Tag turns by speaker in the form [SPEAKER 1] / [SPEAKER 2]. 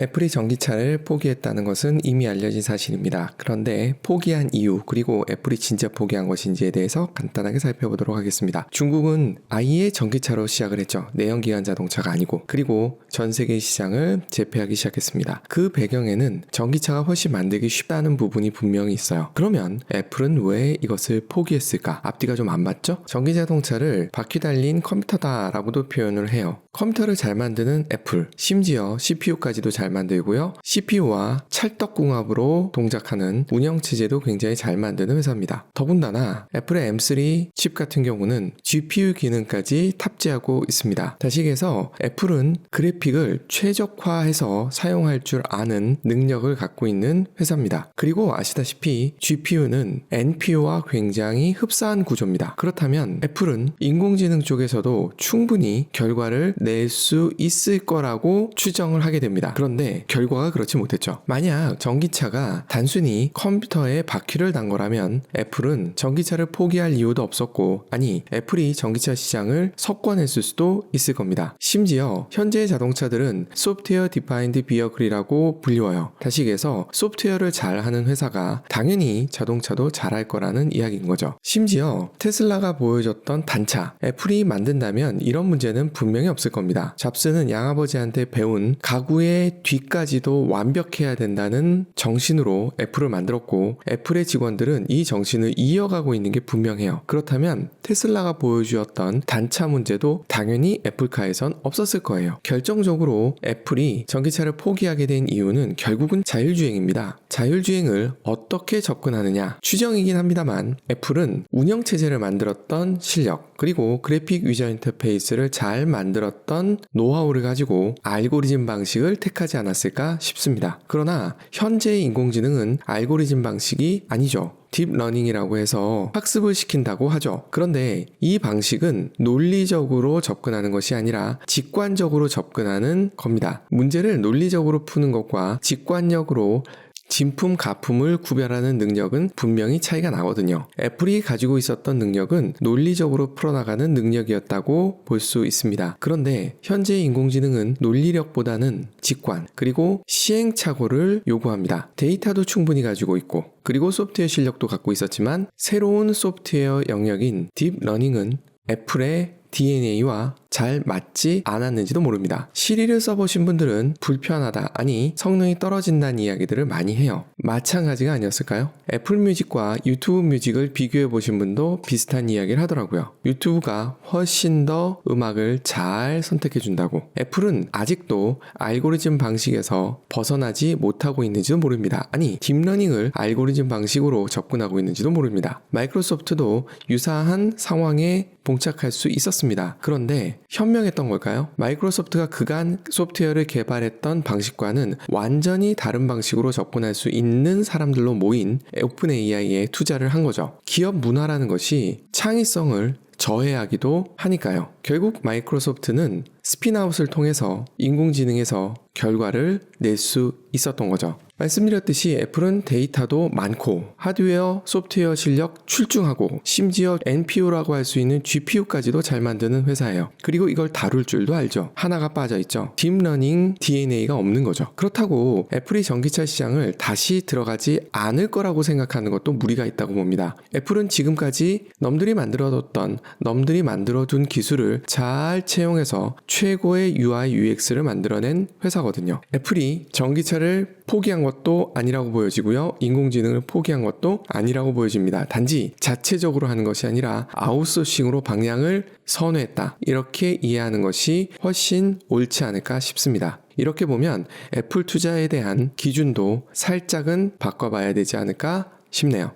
[SPEAKER 1] 애플이 전기차를 포기했다는 것은 이미 알려진 사실입니다. 그런데 포기한 이유, 그리고 애플이 진짜 포기한 것인지에 대해서 간단하게 살펴보도록 하겠습니다. 중국은 아예 전기차로 시작을 했죠. 내연기관 자동차가 아니고. 그리고 전 세계 시장을 제패하기 시작했습니다. 그 배경에는 전기차가 훨씬 만들기 쉽다는 부분이 분명히 있어요. 그러면 애플은 왜 이것을 포기했을까? 앞뒤가 좀 안 맞죠? 전기 자동차를 바퀴 달린 컴퓨터다라고도 표현을 해요. 컴퓨터를 잘 만드는 애플, 심지어 CPU까지도 잘 만들고요. CPU와 찰떡궁합으로 동작하는 운영체제도 굉장히 잘 만드는 회사입니다. 더군다나 애플의 M3 칩 같은 경우는 GPU 기능까지 탑재하고 있습니다. 다시 얘기해서 애플은 그래픽을 최적화해서 사용할 줄 아는 능력을 갖고 있는 회사입니다. 그리고 아시다시피 GPU는 NPU와 굉장히 흡사한 구조입니다. 그렇다면 애플은 인공지능 쪽에서도 충분히 결과를 낼 수 있을 거라고 추정을 하게 됩니다. 그런데 결과가 그렇지 못했죠. 만약 전기차가 단순히 컴퓨터에 바퀴를 단 거라면 애플은 전기차를 포기할 이유도 없었고, 아니, 애플이 전기차 시장을 석권했을 수도 있을 겁니다. 심지어 현재의 자동차들은 소프트웨어 디파인드 비어클이라고 불리워요. 다시 얘기해서 소프트웨어를 잘하는 회사가 당연히 자동차도 잘할 거라는 이야기인 거죠. 심지어 테슬라가 보여줬던 단차, 애플이 만든다면 이런 문제는 분명히 없을 겁니다. 잡스는 양아버지한테 배운 가구의 뒤까지도 완벽해야 된다는 정신으로 애플을 만들었고 애플의 직원들은 이 정신을 이어가고 있는 게 분명해요. 그렇다면 테슬라가 보여주었던 단차 문제도 당연히 애플카에선 없었을 거예요. 결정적으로 애플이 전기차를 포기하게 된 이유는 결국은 자율주행입니다. 자율주행을 어떻게 접근하느냐 추정이긴 합니다만 애플은 운영체제를 만들었던 실력 그리고 그래픽 유저 인터페이스를 잘 만들었던 노하우를 가지고 알고리즘 방식을 택 하지 않았을까 싶습니다. 그러나 현재의 인공지능은 알고리즘 방식이 아니죠. 딥러닝이라고 해서 학습을 시킨다고 하죠. 그런데 이 방식은 논리적으로 접근하는 것이 아니라 직관적으로 접근하는 겁니다. 문제를 논리적으로 푸는 것과 직관력으로 진품, 가품을 구별하는 능력은 분명히 차이가 나거든요. 애플이 가지고 있었던 능력은 논리적으로 풀어나가는 능력이었다고 볼 수 있습니다. 그런데 현재 인공지능은 논리력보다는 직관, 그리고 시행착오를 요구합니다. 데이터도 충분히 가지고 있고, 그리고 소프트웨어 실력도 갖고 있었지만, 새로운 소프트웨어 영역인 딥러닝은 애플의 DNA와 잘 맞지 않았는지도 모릅니다. 시리를 써보신 분들은 불편하다, 아니 성능이 떨어진다는 이야기들을 많이 해요. 마찬가지가 아니었을까요? 애플 뮤직과 유튜브 뮤직을 비교해 보신 분도 비슷한 이야기를 하더라고요. 유튜브가 훨씬 더 음악을 잘 선택해 준다고. 애플은 아직도 알고리즘 방식에서 벗어나지 못하고 있는지도 모릅니다. 아니, 딥러닝을 알고리즘 방식으로 접근하고 있는지도 모릅니다. 마이크로소프트도 유사한 상황에 봉착할 수 있었습니다. 그런데 현명했던 걸까요? 마이크로소프트가 그간 소프트웨어를 개발했던 방식과는 완전히 다른 방식으로 접근할 수 있는 사람들로 모인 오픈 AI에 투자를 한 거죠. 기업 문화라는 것이 창의성을 저해하기도 하니까요. 결국 마이크로소프트는 스피나웃을 통해서 인공지능에서 결과를 낼 수 있었던 거죠. 말씀드렸듯이 애플은 데이터도 많고 하드웨어, 소프트웨어 실력 출중하고 심지어 NPU라고 할 수 있는 GPU까지도 잘 만드는 회사예요. 그리고 이걸 다룰 줄도 알죠. 하나가 빠져 있죠. 딥러닝 DNA가 없는 거죠. 그렇다고 애플이 전기차 시장을 다시 들어가지 않을 거라고 생각하는 것도 무리가 있다고 봅니다. 애플은 지금까지 넘들이 만들어뒀던 넘들이 만들어둔 기술을 잘 채용해서 최고의 UI, UX를 만들어낸 회사거든요. 애플이 전기차를 포기한 것도 아니라고 보여지고요. 인공지능을 포기한 것도 아니라고 보여집니다. 단지 자체적으로 하는 것이 아니라 아웃소싱으로 방향을 선회했다. 이렇게 이해하는 것이 훨씬 옳지 않을까 싶습니다. 이렇게 보면 애플 투자에 대한 기준도 살짝은 바꿔봐야 되지 않을까 싶네요.